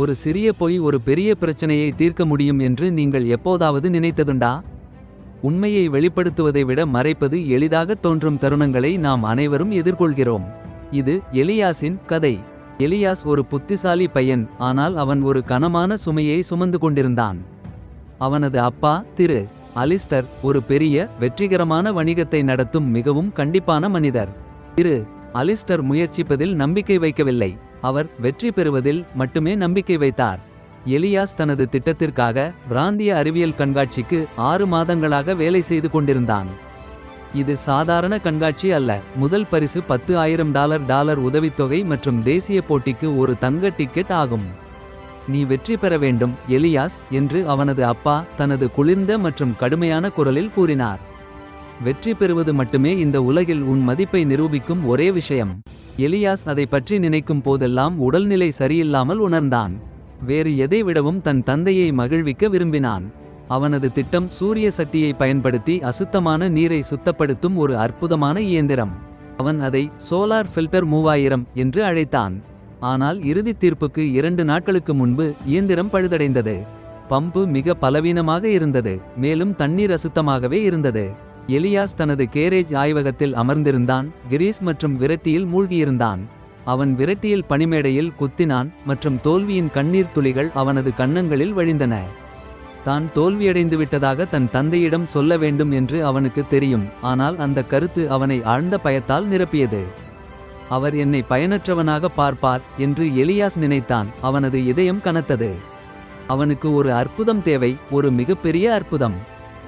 ஒரு சிறிய பொய் ஒரு பெரிய பிரச்சனையை தீர்க்க முடியும் என்று நீங்கள் எப்போதாவது நினைத்ததுண்டா? உண்மையை வெளிப்படுத்துவதை விட மறைப்பது எளிதாக தோன்றும் தருணங்களை நாம் அனைவரும் எதிர்கொள்கிறோம். இது எலியாஸின் கதை. எலியாஸ் ஒரு புத்திசாலி பையன் ஆனால் அவன் ஒரு கனமான சுமையை சுமந்து கொண்டிருந்தான். அவனது அப்பா திரு. அலிஸ்டர் ஒரு பெரிய வெற்றிகரமான வணிகத்தை நடத்தும் மிகவும் கண்டிப்பான மனிதர். திரு. அலிஸ்டர் முயற்சிப்பதில் நம்பிக்கை வைக்கவில்லை. அவர் வெற்றி பெறுவதில் மட்டுமே நம்பிக்கை வைத்தார். எலியாஸ் தனது திட்டத்திற்காக பிராந்திய அறிவியல் கண்காட்சிக்கு ஆறு மாதங்களாக வேலை செய்து கொண்டிருந்தான். இது சாதாரண கண்காட்சி அல்ல. முதல் பரிசு பத்து ஆயிரம் டாலர் டாலர் உதவித்தொகை மற்றும் தேசிய போட்டிக்கு ஒரு தங்க டிக்கெட் ஆகும். நீ வெற்றி பெற வேண்டும் எலியாஸ் என்று அவனது அப்பா தனது குளிர்ந்த மற்றும் கடுமையான குரலில் கூறினார். வெற்றி பெறுவது மட்டுமே இந்த உலகில் உன் மதிப்பை நிரூபிக்கும் ஒரே விஷயம். எலியாஸ் அதை பற்றி நினைக்கும் போதெல்லாம் உடல்நிலை சரியில்லாமல் உணர்ந்தான். வேறு எதை விடவும் தன் தந்தையை மகிழ்விக்க விரும்பினான். அவனது திட்டம் சூரிய சக்தியை பயன்படுத்தி அசுத்தமான நீரை சுத்தப்படுத்தும் ஒரு அற்புதமான இயந்திரம். அவன் அதை சோலார் ஃபில்டர் மூவாயிரம் என்று அழைத்தான். ஆனால் இறுதி தீர்ப்புக்கு இரண்டு நாட்களுக்கு முன்பு இயந்திரம் பழுதடைந்தது. பம்பு மிக பலவீனமாக இருந்தது மேலும் தண்ணீர் அசுத்தமாகவே இருந்தது. எலியாஸ் தனது கேரேஜ் ஆய்வகத்தில் அமர்ந்திருந்தான் கிரீஸ் மற்றும் விரத்தியில் மூழ்கியிருந்தான். அவன் விரத்தியில் பனிமேடையில் குத்தினான் மற்றும் தோல்வியின் கண்ணீர் துளிகள் அவனது கன்னங்களில் வழிந்தன. தான் தோல்வியடைந்து விட்டதாக தன் தந்தையிடம் சொல்ல வேண்டும் என்று அவனுக்கு தெரியும் ஆனால் அந்த கருத்து அவனை ஆழ்ந்த பயத்தால் நிரப்பியது. அவர் என்னை பயனற்றவனாக பார்ப்பார் என்று எலியாஸ் நினைத்தான் அவனது இதயம் கனத்தது. அவனுக்கு ஒரு அற்புதம் தேவை ஒரு மிகப்பெரிய அற்புதம்.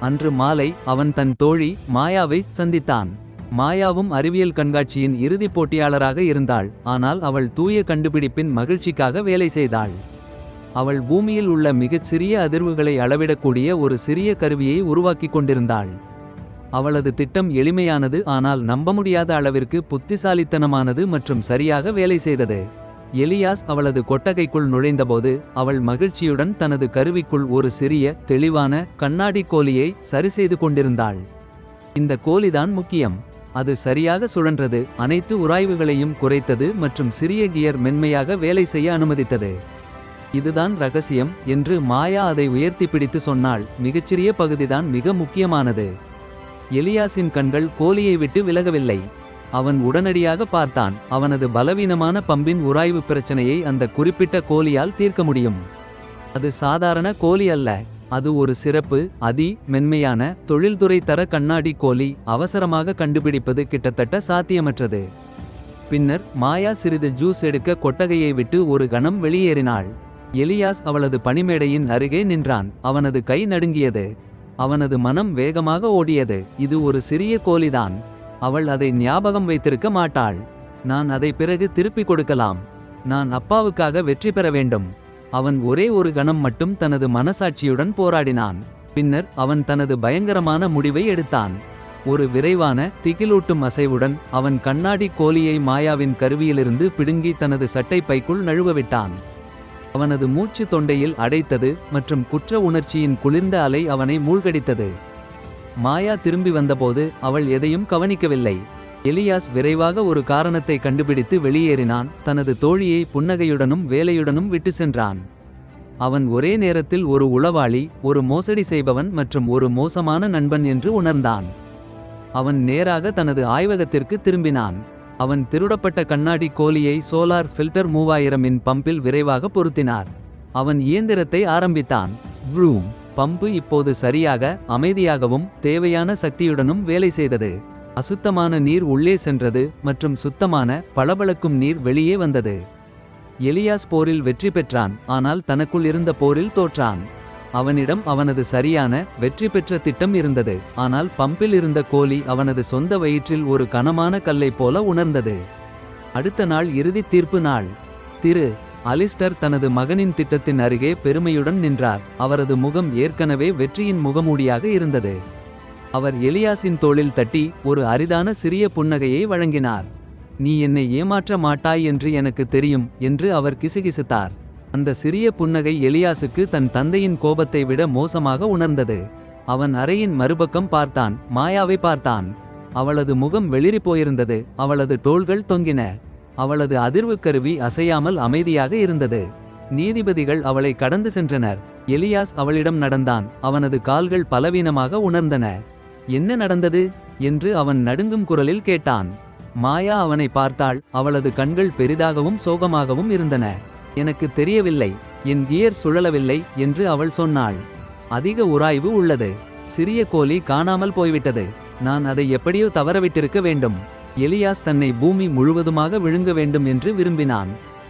அன்று மாலை அவன் தன் தோழி மாயாவை சந்தித்தான். மாயாவும் அறிவியல் கண்காட்சியின் இறுதிப் போட்டியாளராக இருந்தாள். ஆனால் அவள் தூய கண்டுபிடிப்பின் மகிழ்ச்சிக்காக வேலை செய்தாள். அவள் பூமியில் உள்ள மிகச் சிறிய அதிர்வுகளை அளவிடக்கூடிய ஒரு சிறிய கருவியை உருவாக்கிக் கொண்டிருந்தாள். அவளது திட்டம் எளிமையானது ஆனால் நம்ப முடியாத அளவிற்கு புத்திசாலித்தனமானது மற்றும் சரியாக வேலை செய்தது. எலியாஸ் அவளது கொட்டகைக்குள் நுழைந்தபோது அவள் மகிழ்ச்சியுடன் தனது கருவிக்குள் ஒரு சிறிய தெளிவான கண்ணாடி கோலியை சரிசெய்து கொண்டிருந்தாள். இந்த கோலிதான் முக்கியம். அது சரியாக சுழன்றது அனைத்து உராய்வுகளையும் குறைத்தது மற்றும் சிறிய கியர் மென்மையாக வேலை செய்ய அனுமதித்தது. இதுதான் ரகசியம் என்று மாயா அதை உயர்த்தி பிடித்து சொன்னாள். மிகச்சிறிய பகுதிதான் மிக முக்கியமானது. எலியாஸின் கண்கள் கோலியை விட்டு விலகவில்லை. அவன் உடனடியாக பார்த்தான். அவனது பலவீனமான பம்பின் உராய்வு பிரச்சனையை அந்த குறிப்பிட்ட கோலியால் தீர்க்க முடியும். அது சாதாரண கோலி அல்ல. அது ஒரு சிறப்பு அதி மென்மையான தொழில்துறை தர கண்ணாடி கோலி அவசரமாக கண்டுபிடிப்பது கிட்டத்தட்ட சாத்தியமற்றது. பின்னர் மாயா சிறிது ஜூஸ் எடுக்க கொட்டகையை விட்டு ஒரு கணம் வெளியேறினாள். எலியாஸ் அவளது பணிமேடையின் அருகே நின்றான். அவனது கை நடுங்கியது. அவனது மனம் வேகமாக ஓடியது. இது ஒரு சிறிய கோலிதான் அவள் அதை ஞாபகம் வைத்திருக்க மாட்டாள். நான் அதை பிறகு திருப்பிக் கொடுக்கலாம். நான் அப்பாவுக்காக வெற்றி பெற வேண்டும். அவன் ஒரே ஒரு கணம் மட்டும் தனது மனசாட்சியுடன் போராடினான். பின்னர் அவன் தனது பயங்கரமான முடிவை எடுத்தான். ஒரு விரைவான திகிலூட்டும் அசைவுடன் அவன் கண்ணாடி கோலியை மாயாவின் கருவியிலிருந்து பிடுங்கி தனது சட்டை பைக்குள் நழுவவிட்டான் அவனது மூச்சு தொண்டையில் அடைத்தது மற்றும் குற்ற உணர்ச்சியின் குளிர்ந்த அலை அவனை மூழ்கடித்தது. மாயா திரும்பி வந்தபோது அவள் எதையும் கவனிக்கவில்லை. எலியாஸ் விரைவாக ஒரு காரணத்தை கண்டுபிடித்து வெளியேறினான். தனது தோழியை புன்னகையுடனும் வேலையுடனும் விட்டு சென்றான். அவன் ஒரே நேரத்தில் ஒரு உளவாளி ஒரு மோசடி செய்பவன் மற்றும் ஒரு மோசமான நண்பன் என்று உணர்ந்தான். அவன் நேராக தனது ஆய்வகத்திற்கு திரும்பினான். அவன் திருடப்பட்ட கண்ணாடி கோலியை சோலார் ஃபில்டர் மூவாயிரம் இன் பம்பில் விரைவாக பொருத்தினார். அவன் இயந்திரத்தை ஆரம்பித்தான். ப்ரூம் பம்பு இப்போது சரியாக அமைதியாகவும் தேவையான சக்தியுடனும் வேலை செய்தது. அசுத்தமான நீர் உள்ளே சென்றது மற்றும் சுத்தமான பளபளக்கும் நீர் வெளியே வந்தது. எலியாஸ் போரில் வெற்றி பெற்றான் ஆனால் தனக்குள் இருந்த போரில் தோற்றான். அவனிடம் அவனது சரியான வெற்றி பெற்ற திட்டம் இருந்தது ஆனால் பம்பில் இருந்த கோலி அவனது சொந்த வயிற்றில் ஒரு கனமான கல்லைப் போல உணர்ந்தது. அடுத்த நாள் இறுதி தீர்ப்பு நாள். திரு அலிஸ்டர் தனது மகனின் திட்டத்தின் அருகே பெருமையுடன் நின்றார். அவரது முகம் ஏற்கனவே வெற்றியின் முகமூடியாக இருந்தது. அவர் எலியாசின் தோளில் தட்டி ஒரு அரிதான சிறிய புன்னகையை வழங்கினார். நீ என்னை ஏமாற்ற மாட்டாய் என்று எனக்கு தெரியும் என்று அவர் கிசுகிசுத்தார். அந்த சிறிய புன்னகை எலியாசுக்கு தன் தந்தையின் கோபத்தை விட மோசமாக உணர்ந்தது. அவன் அறையின் மறுபக்கம் பார்த்தான். மாயாவை பார்த்தான். அவளது முகம் வெளிரி போயிருந்தது. அவளது தோள்கள் தொங்கின. அவளது அதிர்வுக் கருவி அசையாமல் அமைதியாக இருந்தது. நீதிபதிகள் அவளை கடந்து சென்றனர். எலியாஸ் அவளிடம் நடந்தான். அவனது கால்கள் பலவீனமாக உணர்ந்தன. என்ன நடந்தது? என்று அவன் நடுங்கும் குரலில் கேட்டான். மாயா அவனை பார்த்தாள். அவளது கண்கள் பெரிதாகவும் சோகமாகவும் இருந்தன. எனக்கு தெரியவில்லை. என் கியர் சுழலவில்லை என்று அவள் சொன்னாள். அதிக உராய்வு உள்ளது. சிறிய கோலி காணாமல் போய்விட்டது. நான் அதை எப்படியோ தவறவிட்டிருக்க வேண்டும். எலியாஸ் தன்னை பூமி முழுவதுமாக விழுங்க வேண்டும் என்று விரும்பினான்.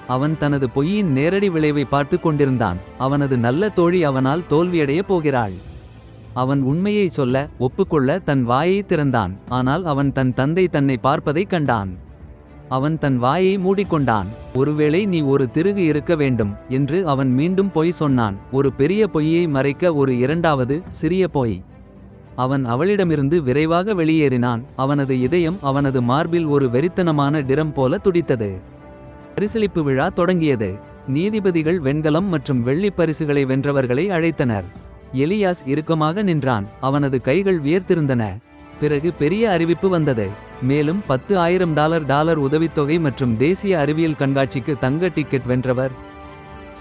அவன் தனது பொய்யின் நேரடி விளைவை பார்த்து கொண்டிருந்தான். அவனது நல்ல தோழி அவனால் தோல்வியடையப் போகிறாள். அவன் உண்மையை சொல்ல ஒப்புக்கொள்ள தன் வாயை திறந்தான். ஆனால் அவன் தன் தந்தை தன்னை பார்ப்பதைக் கண்டான். அவன் தன் வாயை மூடிக்கொண்டான். ஒருவேளை நீ ஒரு திருகு இருக்க வேண்டும் என்று அவன் மீண்டும் பொய் சொன்னான். ஒரு பெரிய பொய்யை மறைக்க ஒரு இரண்டாவது சிறிய பொய். அவன் அவளிடமிருந்து விரைவாக வெளியேறினான். அவனது இதயம் அவனது மார்பில் ஒரு வெறித்தனமான டிரம் போல துடித்தது. பரிசளிப்பு விழா தொடங்கியது. நீதிபதிகள் வெண்கலம் மற்றும் வெள்ளிப் பரிசுகளை வென்றவர்களை அழைத்தனர். எலியாஸ் இறுக்கமாக நின்றான். அவனது கைகள் வியர்த்திருந்தன. பிறகு பெரிய அறிவிப்பு வந்தது. மேலும் பத்து ஆயிரம் டாலர் டாலர் உதவித்தொகை மற்றும் தேசிய அறிவியல் கண்காட்சிக்கு தங்க டிக்கெட் வென்றவர்.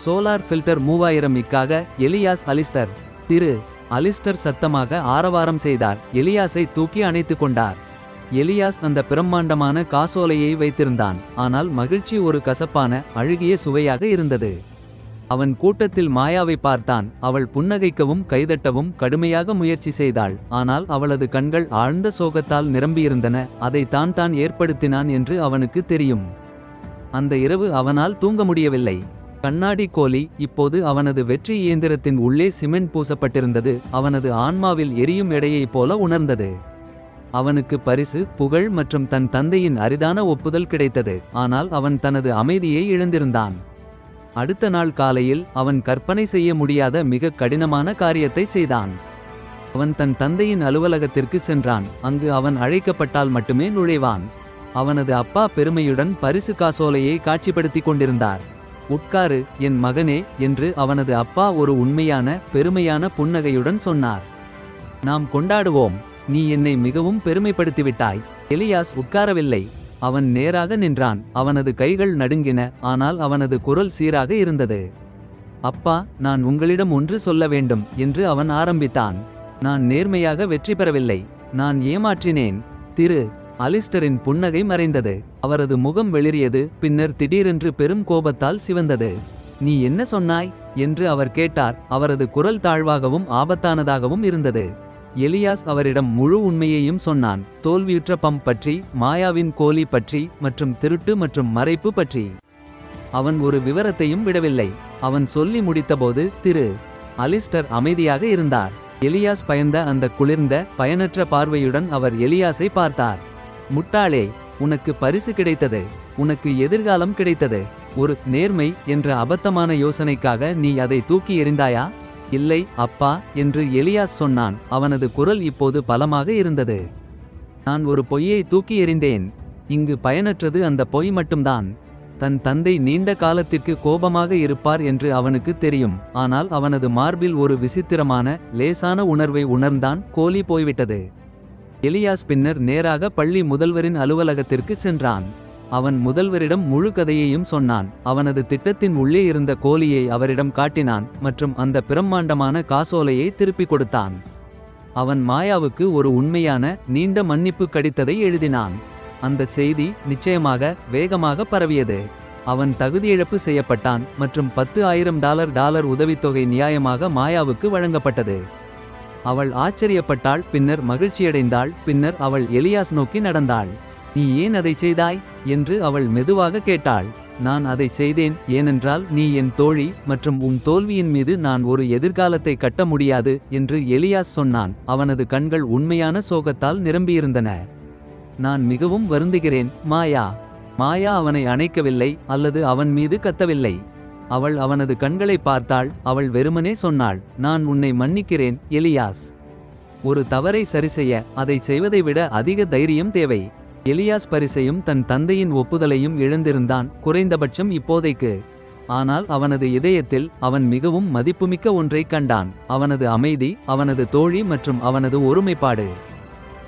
சோலார் ஃபில்டர் மூவாயிரம் இக்காக எலியாஸ் அலிஸ்டர். திரு. அலிஸ்டர் சத்தமாக ஆரவாரம் செய்தார். எலியாஸை தூக்கி அணைத்து கொண்டார். எலியாஸ் அந்த பிரம்மாண்டமான காசோலையை வைத்திருந்தான். ஆனால் மகிழ்ச்சி ஒரு கசப்பான அழுகிய சுவையாக இருந்தது. அவன் கூட்டத்தில் மாயாவை பார்த்தான். அவள் புன்னகைக்கவும் கைதட்டவும் கடுமையாக முயற்சி செய்தாள். ஆனால் அவளது கண்கள் ஆழ்ந்த சோகத்தால் நிரம்பியிருந்தன. அதை தான் தான் ஏற்படுத்தினான் என்று அவனுக்கு தெரியும். அந்த இரவு அவனால் தூங்க முடியவில்லை. கண்ணாடி கோலி இப்போது அவனது வெற்றி இயந்திரத்தின் உள்ளே சிமெண்ட் பூசப்பட்டிருந்தது. அவனது ஆன்மாவில் எரியும் எடையைப் போல உணர்ந்தது. அவனுக்கு பரிசு புகழ் மற்றும் தன் தந்தையின் அரிதான ஒப்புதல் கிடைத்தது. ஆனால் அவன் தனது அமைதியை இழந்திருந்தான். அடுத்த நாள் காலையில் அவன் கற்பனை செய்ய முடியாத மிக கடினமான காரியத்தை செய்தான். அவன் தன் தந்தையின் அலுவலகத்திற்கு சென்றான். அங்கு அவன் அழைக்கப்பட்டால் மட்டுமே நுழைவான். அவனது அப்பா பெருமையுடன் பரிசு காசோலையை காட்சிப்படுத்திக் கொண்டிருந்தார். உட்காரு என் மகனே என்று அவனது அப்பா ஒரு உண்மையான பெருமையான புன்னகையுடன் சொன்னார். நாம் கொண்டாடுவோம். நீ என்னை மிகவும் பெருமைப்படுத்திவிட்டாய். எலியாஸ் உட்காரவில்லை. அவன் நேராக நின்றான். அவனது கைகள் நடுங்கின ஆனால் அவனது குரல் சீராக இருந்தது. அப்பா நான் உங்களிடம் ஒன்று சொல்ல வேண்டும் என்று அவன் ஆரம்பித்தான். நான் நேர்மையாக வெற்றி பெறவில்லை. நான் ஏமாற்றினேன். திரு அலிஸ்டரின் புன்னகை மறைந்தது. அவரது முகம் வெளிரியது பின்னர் திடீரென்று பெரும் கோபத்தால் சிவந்தது. நீ என்ன சொன்னாய்? என்று அவர் கேட்டார். அவரது குரல் தாழ்வாகவும் ஆபத்தானதாகவும் இருந்தது. எலியாஸ் அவரிடம் முழு உண்மையையும் சொன்னான். தோல்வியுற்ற பம்ப் பற்றி மாயாவின் கோலி பற்றி மற்றும் திருட்டு மற்றும் மறைப்பு பற்றி. அவன் ஒரு விவரத்தையும் விடவில்லை. அவன் சொல்லி முடித்தபோது திரு அலிஸ்டர் அமைதியாக இருந்தார். எலியாஸ் பயந்த அந்த குளிர்ந்த பயனற்ற பார்வையுடன் அவர் எலியாஸை பார்த்தார். முட்டாளே உனக்கு பரிசு கிடைத்தது உனக்கு எதிர்காலம் கிடைத்தது ஒரு நேர்மை என்ற அபத்தமான யோசனைக்காக நீ அதை தூக்கி எறிந்தாயா? இல்லை அப்பா என்று எலியாஸ் சொன்னான். அவனது குரல் இப்போது பலமாக இருந்தது. நான் ஒரு பொய்யை தூக்கி எறிந்தேன். இங்கு பயனற்றது அந்த பொய் மட்டும்தான். தன் தந்தை நீண்ட காலத்திற்கு கோபமாக இருப்பார் என்று அவனுக்கு தெரியும். ஆனால் அவனது மார்பில் ஒரு விசித்திரமான லேசான உணர்வை உணர்ந்தான் கோலி போய்விட்டது. எலியாஸ் பின்னர் நேராக பள்ளி முதல்வரின் அலுவலகத்திற்கு சென்றான். அவன் முதல்வரிடம் முழு கதையையும் சொன்னான். அவனது திட்டத்தின் உள்ளே இருந்த கோலியை அவரிடம் காட்டினான் மற்றும் அந்த பிரம்மாண்டமான காசோலையை திருப்பிக் கொடுத்தான். அவன் மாயாவுக்கு ஒரு உண்மையான நீண்ட மன்னிப்பு கடித்ததை எழுதினான். அந்த செய்தி நிச்சயமாக வேகமாக பரவியது. அவன் தகுதியிழப்பு செய்யப்பட்டான் மற்றும் பத்து ஆயிரம் டாலர் டாலர் உதவித்தொகை நியாயமாக மாயாவுக்கு வழங்கப்பட்டது. அவள் ஆச்சரியப்பட்டாள் பின்னர் மகிழ்ச்சியடைந்தாள் பின்னர் அவள் எலியாஸ் நோக்கி நடந்தாள். நீ ஏன் அதை செய்தாய்? என்று அவள் மெதுவாக கேட்டாள். நான் அதை செய்தேன் ஏனென்றால் நீ என் தோழி மற்றும் உன் தோல்வியின் மீது நான் ஒரு எதிர்காலத்தை கட்ட முடியாது என்று எலியாஸ் சொன்னான். அவனது கண்கள் உண்மையான சோகத்தால் நிரம்பியிருந்தன. நான் மிகவும் வருந்துகிறேன் மாயா. மாயா அவனை அணைக்கவில்லை அல்லது அவன் மீது கத்தவில்லை. அவள் அவனது கண்களை பார்த்தாள். அவள் வெறுமனே சொன்னாள் நான் உன்னை மன்னிக்கிறேன் எலியாஸ். ஒரு தவறை சரிசெய்ய அதை செய்வதை விட அதிக தைரியம் தேவை. எலியாஸ் பரிசையும் தன் தந்தையின் ஒப்புதலையும் இழந்திருந்தான் குறைந்தபட்சம் இப்போதைக்கு. ஆனால் அவனது இதயத்தில் அவன் மிகவும் மதிப்புமிக்க ஒன்றைக் கண்டான். அவனது அமைதி அவனது தோழி மற்றும் அவனது ஒருமைப்பாடு.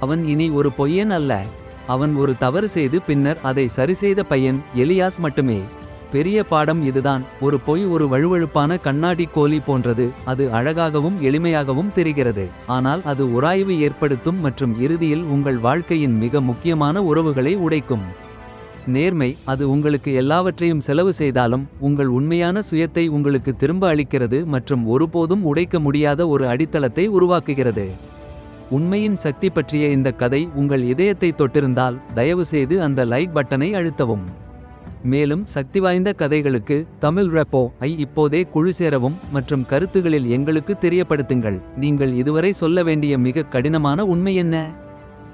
அவன் இனி ஒரு பொய்யன் அல்ல. அவன் ஒரு தவறு செய்து பின்னர் அதை சரிசெய்த பையன் எலியாஸ் மட்டுமே. பெரிய பாடம் இதுதான். ஒரு பொய் ஒரு வழுவழுப்பான கண்ணாடி கோலி போன்றது. அது அழகாகவும் எளிமையாகவும் தெரிகிறது. ஆனால் அது உராய்வு ஏற்படுத்தும் மற்றும் இறுதியில் உங்கள் வாழ்க்கையின் மிக முக்கியமான உறவுகளை உடைக்கும். நேர்மை அது உங்களுக்கு எல்லாவற்றையும் செலவு செய்தாலும் உங்கள் உண்மையான சுயத்தை உங்களுக்கு திரும்ப அளிக்கிறது மற்றும் ஒருபோதும் உடைக்க முடியாத ஒரு அடித்தளத்தை உருவாக்குகிறது. உண்மையின் சக்தி பற்றிய இந்த கதை உங்கள் இதயத்தை தொட்டிருந்தால் தயவுசெய்து அந்த லைக் பட்டனை அழுத்தவும். மேலும் சக்தி வாய்ந்த கதைகளுக்கு தமிழ் ரெப்போ ஐ இப்போதே குழு சேரவும் மற்றும் கருத்துகளில் எங்களுக்கு தெரியப்படுத்துங்கள். நீங்கள் இதுவரை சொல்ல வேண்டிய மிக கடினமான உண்மை என்ன?